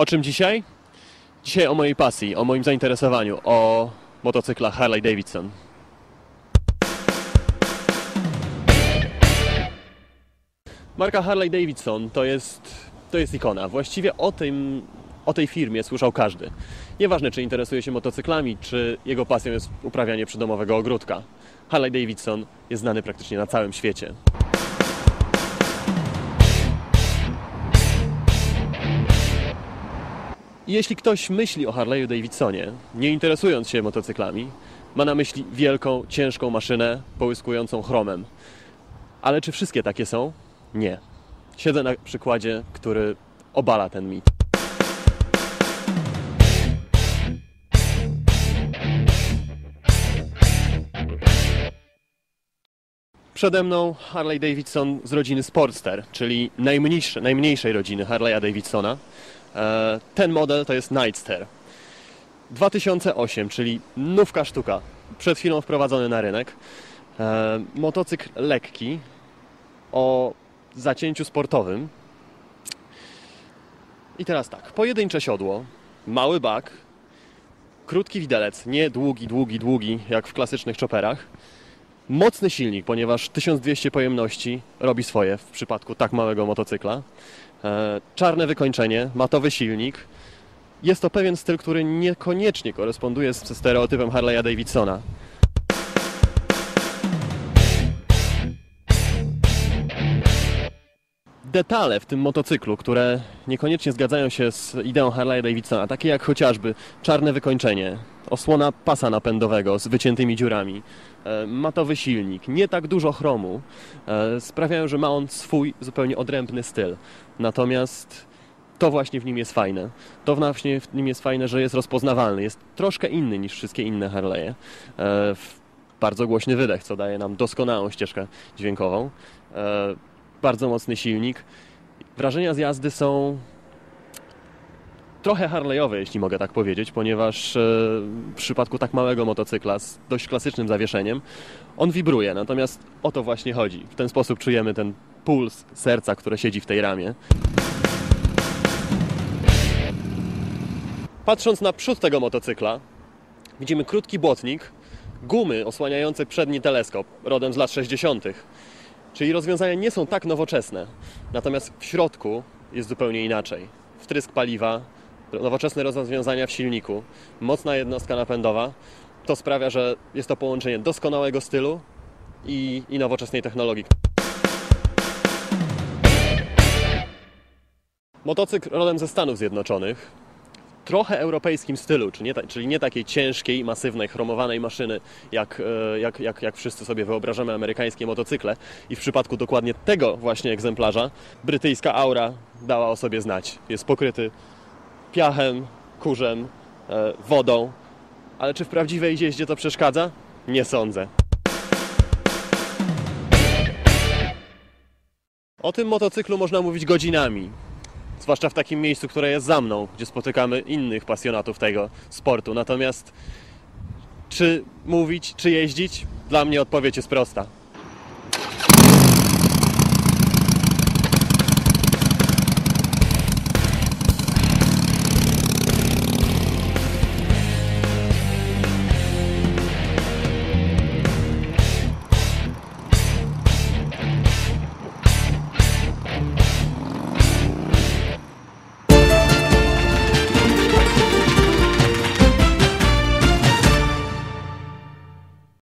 O czym dzisiaj? Dzisiaj o mojej pasji, o moim zainteresowaniu, o motocyklach Harley Davidson. Marka Harley Davidson to jest, to jest ikona. Właściwie o, tym, o tej firmie słyszał każdy. Nieważne, czy interesuje się motocyklami, czy jego pasją jest uprawianie przydomowego ogródka. Harley Davidson jest znany praktycznie na całym świecie. Jeśli ktoś myśli o Harley'u Davidsonie, nie interesując się motocyklami, ma na myśli wielką, ciężką maszynę połyskującą chromem. Ale czy wszystkie takie są? Nie. Siedzę na przykładzie, który obala ten mit. Przede mną Harley Davidson z rodziny Sportster, czyli najmniejsze, najmniejszej rodziny Harley'a Davidsona. E, Ten model to jest Nightster. 2008, czyli nówka sztuka, przed chwilą wprowadzony na rynek. E, Motocykl lekki, o zacięciu sportowym. I teraz tak, pojedyncze siodło, mały bak, krótki widelec, nie długi, długi, długi, jak w klasycznych chopperach. Mocny silnik, ponieważ 1200 pojemności robi swoje w przypadku tak małego motocykla. E, Czarne wykończenie, matowy silnik. Jest to pewien styl, który niekoniecznie koresponduje z stereotypem Harley'a Davidsona. Detale w tym motocyklu, które niekoniecznie zgadzają się z ideą Harley'a Davidsona, takie jak chociażby czarne wykończenie, osłona pasa napędowego z wyciętymi dziurami, e, matowy silnik, nie tak dużo chromu, e, sprawiają, że ma on swój zupełnie odrębny styl. Natomiast to właśnie w nim jest fajne. To właśnie w nim jest fajne, że jest rozpoznawalny. Jest troszkę inny niż wszystkie inne Harley'e. E, Bardzo głośny wydech, co daje nam doskonałą ścieżkę dźwiękową. Bardzo mocny silnik. Wrażenia z jazdy są trochę Harley'owe, jeśli mogę tak powiedzieć, ponieważ e, w przypadku tak małego motocykla z dość klasycznym zawieszeniem, on wibruje. Natomiast o to właśnie chodzi. W ten sposób czujemy ten puls serca, które siedzi w tej ramie. Patrząc na przód tego motocykla, widzimy krótki błotnik, gumy osłaniające przedni teleskop, rodem z lat 60. Czyli rozwiązania nie są tak nowoczesne. Natomiast w środku jest zupełnie inaczej. Wtrysk paliwa, nowoczesne rozwiązania w silniku, mocna jednostka napędowa. To sprawia, że jest to połączenie doskonałego stylu i, i nowoczesnej technologii. Motocykl rodem ze Stanów Zjednoczonych, trochę europejskim stylu, czyli nie, ta, czyli nie takiej ciężkiej, masywnej, chromowanej maszyny, jak, e, jak, jak, jak wszyscy sobie wyobrażamy amerykańskie motocykle. I w przypadku dokładnie tego właśnie egzemplarza, brytyjska aura dała o sobie znać. Jest pokryty piachem, kurzem, e, wodą. Ale czy w prawdziwej jeździe to przeszkadza? Nie sądzę. O tym motocyklu można mówić godzinami. Zwłaszcza w takim miejscu, które jest za mną, gdzie spotykamy innych pasjonatów tego sportu. Natomiast czy mówić, czy jeździć? Dla mnie odpowiedź jest prosta.